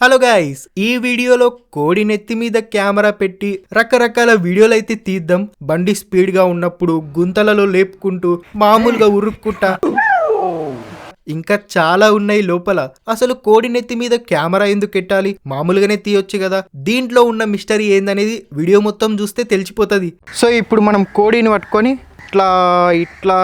Hello guys ఈ వీడియోలో కోడి నెత్తి మీద కెమెరా పెట్టి రకరకాల వీడియోలు అయితే తీద్దాం. బండి స్పీడ్గా ఉన్నప్పుడు గుంతలలో లేపుకుంటూ మామూలుగా ఉరుక్కుంటా. ఇంకా చాలా ఉన్నాయి లోపల. అసలు కోడి నెత్తి మీద కెమెరా ఎందుకు పెట్టాలి మామూలుగానే తీయొచ్చు కదా. దీంట్లో ఉన్న మిస్టరీ ఏందనేది వీడియో మొత్తం చూస్తే తెలిసిపోతుంది. సో ఇప్పుడు మనం కోడిని పట్టుకొని ఇట్లా ఇట్లా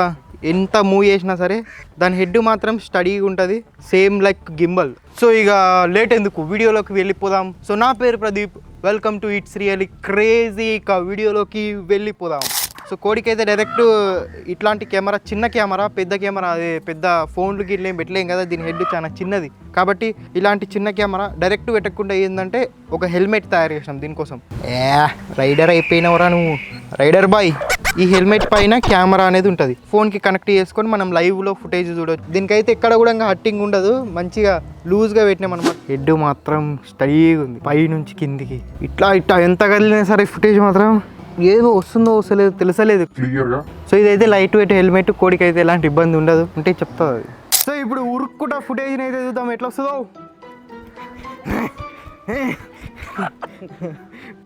ఎంత మూవ్ చేసినా సరే దాని హెడ్ మాత్రం స్టడీగా ఉంటుంది సేమ్ లైక్ గింబల్. సో ఇక లేట్ ఎందుకు? వీడియోలోకి వెళ్ళిపోదాం. సో నా పేరు Pradeep. Welcome to it's really crazy ఇక వీడియోలోకి వెళ్ళిపోదాం. సో కోడికైతే డైరెక్ట్ ఇట్లాంటి కెమెరా చిన్న కెమెరా పెద్ద కెమెరా అది పెద్ద ఫోన్లు గిట్లేం ఏం పెట్టలేం కదా దీని హెడ్ చాలా చిన్నది. కాబట్టి ఇలాంటి చిన్న కెమెరా డైరెక్ట్ పెట్టకుండా ఏంటంటే ఒక హెల్మెట్ తయారు చేసినాం దీనికోసం. ఏ రైడర్ అయిపోయినవరా నువ్వు? Rider boy. ఈ హెల్మెట్ పైన కెమెరా అనేది ఉంటుంది. ఫోన్కి కనెక్ట్ చేసుకొని మనం లైవ్లో ఫుటేజ్ చూడవచ్చు దీనికైతే ఎక్కడ కూడా ఇంకా హట్టింగ్ ఉండదు. మంచిగా లూజ్గా పెట్టినాం అనమాట హెడ్ మాత్రం స్టడీగా ఉంది. పై నుంచి కిందికి. ఇట్లా ఇట్లా ఎంత కదిలినా సరే ఫుటేజ్ మాత్రం ఏదో వస్తుందో వస్తలేదు తెలుసలేదు. సో ఇదైతే లైట్ వెయిట్ హెల్మెట్ కోడికి అయితే ఎలాంటి ఇబ్బంది ఉండదు. అంటే చెప్తా అది. సో ఇప్పుడు ఉరుక్కుంటా ఫుటేజ్ అయితే చూద్దాం. ఎట్లా వస్తుందో?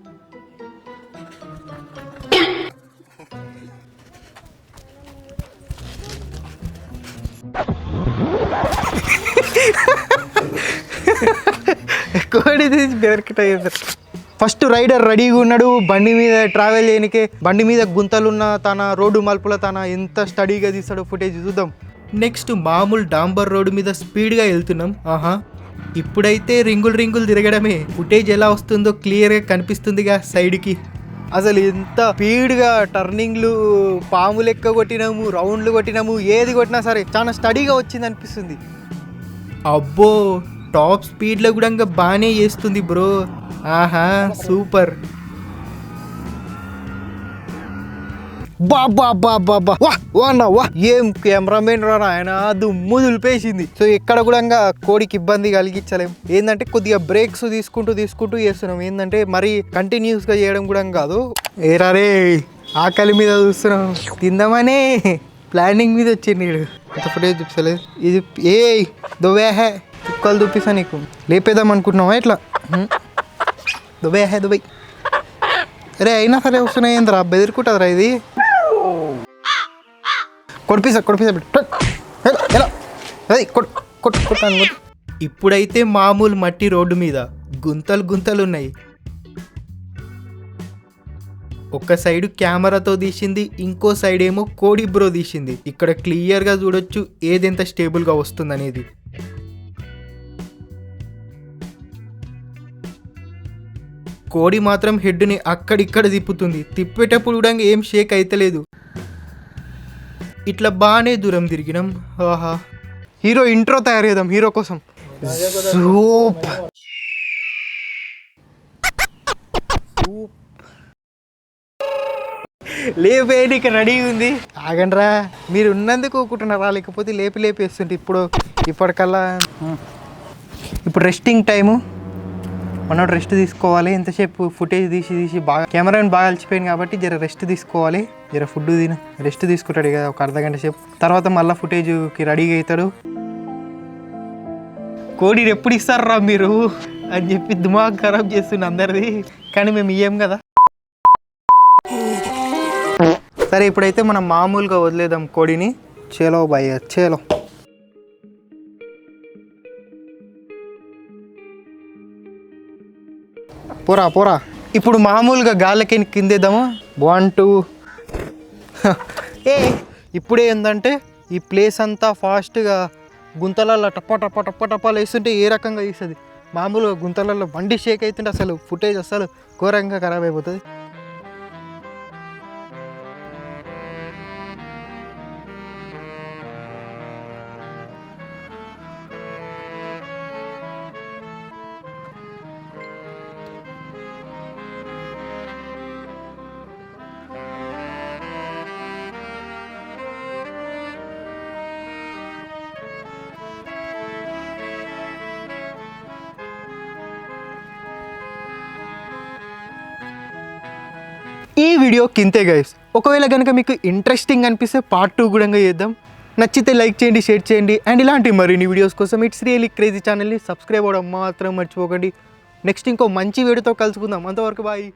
కోడి తీసి బెదర్కిట ఫస్ట్ రైడర్ రెడీగా ఉన్నాడు. బండి మీద ట్రావెల్ చేయనికే బండి మీద గుంతలున్న తన రోడ్డు మలుపుల తన ఎంత స్టడీగా తీస్తాడో ఫుటేజ్ చూద్దాం. నెక్స్ట్ మామూలు డాంబర్ రోడ్డు మీద స్పీడ్గా వెళ్తున్నాం. ఆహా. ఇప్పుడైతే రింగులు రింగులు తిరగడమే. ఫుటేజ్ ఎలా వస్తుందో క్లియర్గా కనిపిస్తుందిగా సైడ్కి. అసలు ఎంత స్పీడ్గా టర్నింగ్లు పాము లెక్క కొట్టినాము రౌండ్లు కొట్టినాము ఏది కొట్టినా సరే చాలా స్టడీగా వచ్చింది అనిపిస్తుంది అబ్బో! టాప్ స్పీడ్లో కూడా ఇంకా బాగానే చేస్తుంది బ్రో. ఆహా సూపర్. బాబా బాబా బా వా అన్న వా. ఏం కెమెరామెన్ రా ఆయన దుమ్ము దులిపేసింది. సో ఎక్కడ కూడా ఇంకా కోడికి ఇబ్బంది కలిగించలేం. ఏంటంటే కొద్దిగా బ్రేక్స్ తీసుకుంటూ తీసుకుంటూ చేస్తున్నాం. ఏంటంటే మరి కంటిన్యూస్గా చేయడం కూడా కాదు. ఏరా రే ఆకలి మీద చూస్తున్నాం. తిందామనే ప్లానింగ్ మీద వచ్చింది వీడు. అంత ఫుటేజ్ చూపించలేదు ఇది ఏ దువే హే. కుక్కలు చూపిస్తా నీకు. లేపేద్దాం అనుకుంటున్నావా ఇట్లా? Dubai hey Dubai. అరే అయినా సరే వస్తున్నాయి ఏంద్రా? బెదిరికుంటుందిరా ఇది. కొడిపిసా కొడిపిసా ఎలా? ఎలా కొట్ కొట్ కొట్టాను ఇప్పుడైతే మామూలు మట్టి రోడ్డు మీద గుంతలు గుంతలు ఉన్నాయి. ఒక సైడ్ కెమెరాతో తీసింది ఇంకో సైడ్ ఏమో కోడి బ్రో తీసింది. ఇక్కడ క్లియర్గా చూడొచ్చు ఏదెంత స్టేబుల్గా వస్తుందనేది. కోడి మాత్రం హెడ్ని అక్కడిక్కడ తిప్పుతుంది. తిప్పేటప్పుడు కూడా ఏం షేక్ అయితలేదు. ఇట్లా బాగానే దూరం తిరిగినాం. ఆహా. హీరో ఇంట్రో తయారు చేద్దాం హీరో కోసం. సూప్. ఇక్కడ రెడీ ఉంది. ఆగండ్రా. మీరు ఉన్నందుకు ఊకుంటున్నారా లేకపోతే లేపి లేపి వేస్తుంటే ఇప్పుడు ఇప్పటికల్లా ఇప్పుడు రెస్టింగ్ టైము మనోడు రెస్ట్ తీసుకోవాలి ఎంతసేపు ఫుటేజ్ తీసి తీసి బాగా కెమెరాని బాగా అలసిపోయింది కాబట్టి జర రెస్ట్ తీసుకోవాలి జర ఫుడ్ తిన రెస్ట్ తీసుకుంటాడు కదా ఒక అర్ధ గంట సేపు. తర్వాత మళ్ళీ ఫుటేజ్కి రెడీగా అవుతాడు. కోడిని ఎప్పుడు ఇస్తారా మీరు? అని చెప్పి దిమాగ్ ఖరాబ్ చేస్తుంది అందరిది. కానీ మేము ఇయ్యం కదా. సరే ఇప్పుడైతే మనం మామూలుగా వదిలేదాం కోడిని. చేలో భయ్య చేలో. పోరా పోరా. ఇప్పుడు మామూలుగా గాలికి కిందేద్దాము? వన్ టూ ఏ ఇప్పుడే ఏంటంటే ఈ ప్లేస్ అంతా ఫాస్ట్గా గుంతలలో టప్ప టప్ప టప్ప టప్పాలు వేస్తుంటే ఏ రకంగా వేస్తుంది మామూలుగా గుంతలలో బండి షేక్ అవుతుంటే అసలు ఫుటేజ్ అసలు ఘోరంగా ఖరాబ్ అయిపోతుంది. ఈ వీడియో కింతే గైస్ ఒకవేళ కనుక మీకు ఇంట్రెస్టింగ్ అనిపిస్తే పార్ట్ టూ కూడా చేద్దాం. నచ్చితే లైక్ చేయండి షేర్ చేయండి. అండ్ ఇలాంటి మరిన్ని వీడియోస్ కోసం ఇట్స్ రియలీ క్రేజీ ఛానల్ని సబ్స్క్రైబ్ అవ్వడం మాత్రం మర్చిపోకండి. నెక్స్ట్ ఇంకో మంచి వీడియోతో కలుసుకుందాం. అంతవరకు బాయ్